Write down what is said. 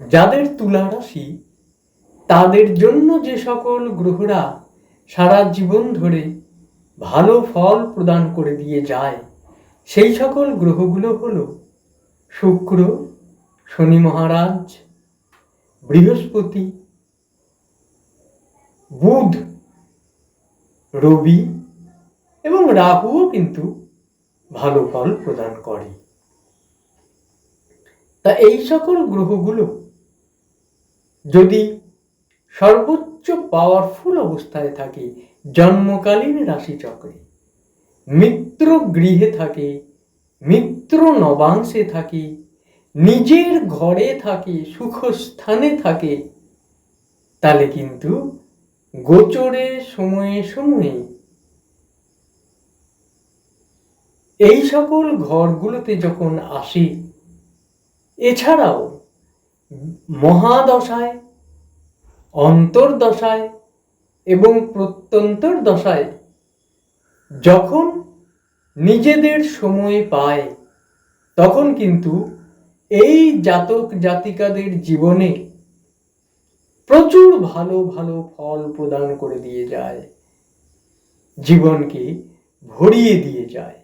যাদের তুলা রাশি, তাদের জন্য যে সকল গ্রহরা সারা জীবন ধরে ভালো ফল প্রদান করে দিয়ে যায়, সেই সকল গ্রহগুলো হলো শুক্র, শনি মহারাজ, বৃহস্পতি, বুধ, রবি এবং রাহুও কিন্তু ভালো ফল প্রদান করে। তা এই সকল গ্রহগুলো যদি সর্বোচ্চ পাওয়ারফুল অবস্থায় থাকে জন্মকালীন রাশিচক্রে, মিত্র গৃহে থাকে, মিত্র নবাংশে থাকে, নিজের ঘরে থাকে, সুখস্থানে থাকে, তাহলে কিন্তু গোচরে সময়ে সময়ে এই সকল ঘরগুলোতে যখন আসে, এছাড়াও মহাদশায়, অন্তর্দশায় এবং প্রত্যন্তর দশায় যখন নিজেদের সময় পায়, তখন কিন্তু এই জাতক জাতিকাদের জীবনে প্রচুর ভালো ভালো ফল প্রদান করে দিয়ে যায়, জীবনকে ভরিয়ে দিয়ে যায়।